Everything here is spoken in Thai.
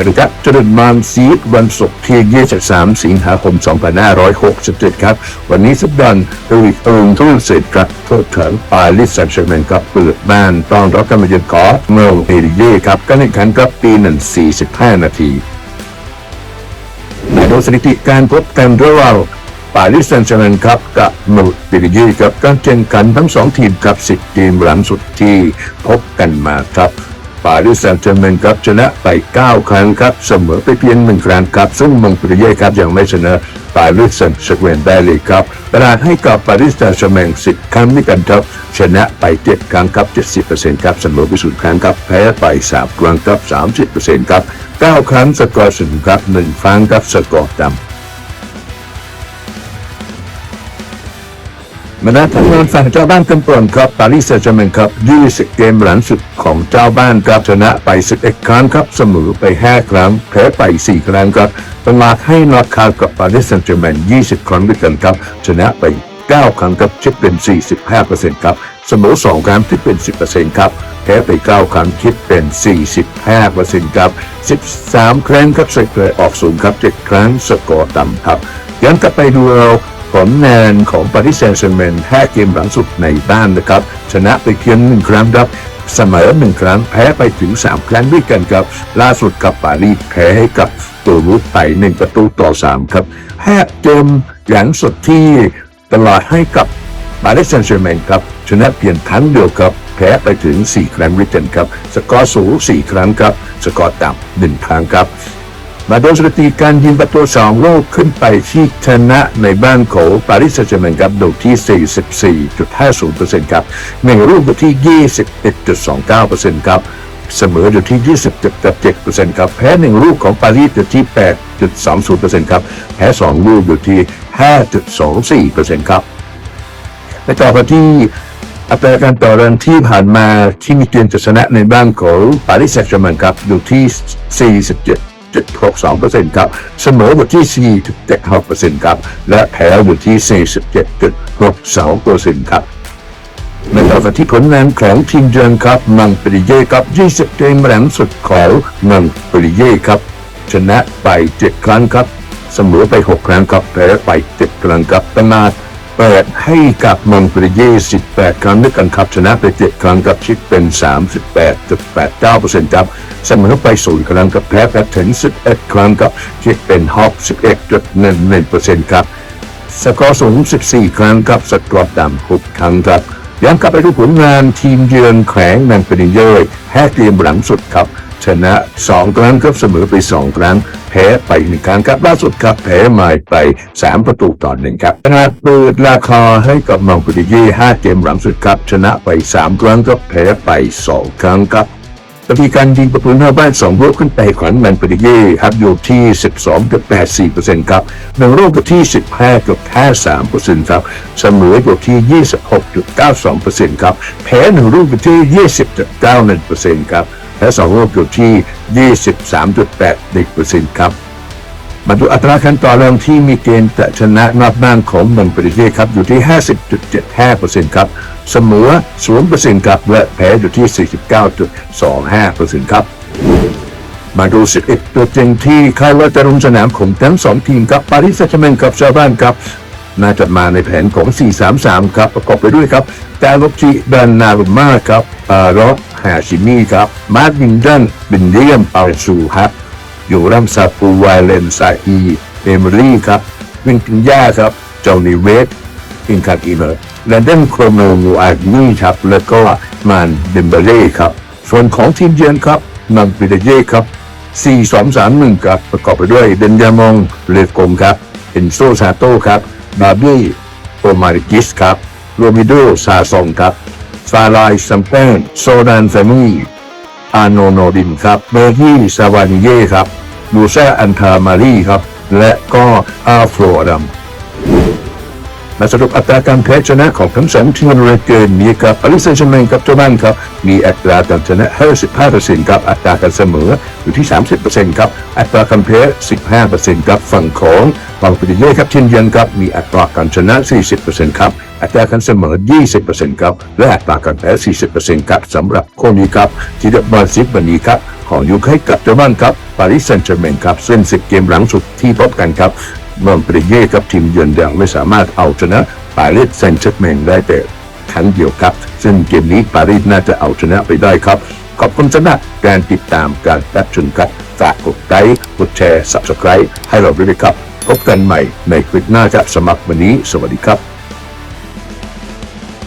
สวัสดีครับจุดมานซีดวันศุกร์ที่ 23 สิงหาคม 2567 ครับ วันนี้สัปดาห์เอริกอิงทุ่งเสร็จครับโทษถึงปาลิสแซงต์แชร์แมงครับเปิดบ้านต้อนรับการมาเยือนของเมลเอริเย่ครับการแข่งขันครับปีหนึ่ง45 นาทีในดยสถิติการพบกันระหว่างปารีสแซงต์แชร์แมงครับกับเมูบิลิเยีครับการแข่งขันทั้งสองทีมกับ10ทีมหลังสุดที่พบกันมาครับารีสแซงต์แชร์แมงครับชนะไป 9 ครั้งครับ เสมอไปเพียงหนึ่งครั้งครับ ซึ่งมูบิลิยีครับยังไม่ชนะปารีสแซงต์แชร์แมงได้เลยครับตลาดให้กับปารีสแซงต์แชร์แมง10ครั้งด้วยกันครับชนะไป7ครั้งครับ70%ครับเสมอไปศูนย์ครั้งครับแพ้ไป3ครั้งครับ30%ครับ9ครั้งสกอร์สูงครับ1ครั้งครับสกอร์ต่ำ มาณทางานฝั่งเจ้าบ้านกันก่อนครับปารีสแซงต์แชร์แมงครับ20เกมหลังสุดของเจ้าบ้านครับชนะไป 11 ครั้งครับเสมอไป 5 ครั้งแพ้ไป 4 ครั้งครับตลาดให้นอตคาร์กับปารีสแซงต์แชร์แมง20 ครั้งด้วยกันครับ ชนะไป 9 ครั้งครับคิดเป็น 45%ครับเสมอ 2 ครั้งคิดเป็น 10%ครับแพ้ไป 9 ครั้งคิดเป็น 45%ครับ 13 ครั้งครับใส่เกรออกศูนย์ครับ 7 ครั้งสกอร์ต่ำครับย้อนกลับไปดูเรา ผลงานของปารีสแซงต์แชร์แมง5เกมหลังสุดในบ้านนะครับ ชนะไปเพียงหนึ่งครั้งครับเสมอหนึ่งครั้งแพ้ไปถึง 3 ครั้งด้วยกันครับ ล่าสุดกับปารีสแพ้ให้กับตัวรุสไปหนึ่งประตูต่อ 3 ครับ5เกมหลังสุดที่ตลาดให้กับปารีสแซงต์แชร์แมงครับ ชนะเพียงครั้งเดียวครับ แพ้ไปถึง 4 ครั้งด้วยกันครับ สกอร์สูง4ครั้งครับ สกอร์ต่ำหนึ่งครั้งครับ มาโดยสถิติการยิงประตูสองลูกขึ้นไปที่ชนะในบ้านของปารีสแซงต์แชร์แมงครับโดยที่ 44.50%ครับหนึ่งลูกอยู่ที่ 21.29%ครับเสมออยู่ที่ 20.7%ครับแพ้หนึ่งลูกของปารีสอยู่ที่8.20%ครับแพ้สองลูกอยู่ที่ 5.24%ครับไปต่อกันที่อัตราการต่อรันที่ผ่านมาที่มีเกณฑ์จะชนะในบ้านของปารีสแซงต์แชร์แมงครับอยู่ที่ 47 7.62%ครับเสมอวันที่ 4.75%ครับและแพ้วันที่ 47.62%ครับในขณะที่ผลงานของทีมเยือนครับมังปริเย่ครับ 20 เกมแหลมสุดของมังปริเย่ครับ ชนะไป 7 ครั้งครับ เสมอไป 6 ครั้งครับแพ้ไป 7 ครั้งครับประมาท 18 ให้กับมองเปเย่18 ครั้งด้วยกันครับ ชนะไป 7 ครั้งกับชิดเป็น 38.89%ครับเสมอไป0ครั้งกับแพ้แพทเทิร์น11 ครั้งกับชิดเป็นฮอป11.11%ครับสกอร์สูง 14 ครั้งกับสกอร์ต่ำ6ครั้งครับย้อนกลับไปดูผลงานทีมเยือนแข็งแางเปนิเย่แพ้เยมหลังสุดครับ ชนะ2ครั้งครับเสมอไป2ครั้ง แพ้ไป1ครั้งครับล่าสุดครับแพ้มาไป3ประตูต่อหนึ่งครับขณะเปิดราคาให้กับมังกริเย่5เกมหลังสุดครับชนะไป3ครั้งครับแพ้ไป2ครั้งครับ จะมีการยิงประตูหน้าบ้านสองรูปขึ้นไปของแมนปริเย่ครับอยู่ที่ 12.84%ครับหนึ่งลูกอยู่ที่ 15.53%ครับเสมออยู่ที่ 26.92%ครับแพ้หนึ่งรูปอยู่ที่ 20.91%ครับและสองรูปอยู่ที่ 23.81%ครับ มาดูอัตราการต่อรองที่มีเกณฑ์จะชนะนอกบ้านของเมืองปริเทศครับอยู่ที่ 50.75%ครับเสมอ0%ครับและแพ้อยู่ที่ 49.25%ครับมาดู 11 ตัวจริงที่คาดว่าจะลงสนามของทั้งสองทีมครับปารีสแซงต์แชร์แมงกับชาวบ้านครับน่าจะมาในแผนของ 4-3-3 ครับ ประกอบไปด้วยครับดาลกจิดานนารุมาครับอารอฮาชิมีครับ มาร์ตินดันบินเลียมอัลซูครับ อยู่รัมซาปูไวเลนซาอีเอมิลี่ครับวิงกินย่าครับเจ้านิเวสอินคาติเนอร์แลนเดนโครโนมูอาร์นี่ครับ แล้วก็มานเดมเบเล่ครับ ส่วนของทีมเยือนครับนังปิเดเย่ครับ 4-2-3-1 ครับ ประกอบไปด้วยเดนยามองเลโกมครับเอนโซซาโต้ครับบาบี้โอมาริกิสครับโรมิโดซาซองครับฟาลายซัมเปนโซดานแฟมี่ อาโนโนดินครับ เบอร์ที่ซาวานิเย่ครับลูซ่าอันทามารีครับ และก็อาโฟรอดัม มาสรุปอัตราการแพ้ชนะของทั้งสองทีมในเกมนี้ครับปารีสแซงต์แชร์แมงกับเจ้าบ้านครับมีอัตราการชนะ 55%ครับอัตราการเสมออยู่ที่ 30%ครับอัตราการแพ้ 15%ครับฝั่งของบางปริเย่ครับทีมเยือนครับมีอัตราการชนะ 40%ครับอัตราการเสมอ 20%ครับและอัตราการแพ้ 40%ครับสำหรับคู่นี้ครับที่เดบอลซิฟวันนี้ครับ ของยูให้กับเจ้าบ้านครับปารีสแซงต์แชร์แมงครับซึ่งสิบเกมหลังสุดที่พบกันครับเมืองปรเย่กับทีมเยือนยังไม่สามารถเอาชนะปารีสแซงต์แชร์แมงได้แต่ครั้งเดียวครับ ซึ่งเกมนี้ปารีสน่าจะเอาชนะไปได้ครับ ขอบคุณสำหรับการติดตามการรับชมครับฝากกดไลค์กดแชร์ subscribe ให้เราด้วยครับ พบกันใหม่ในคลิปหน้าจะสมัครวันนี้ สวัสดีครับ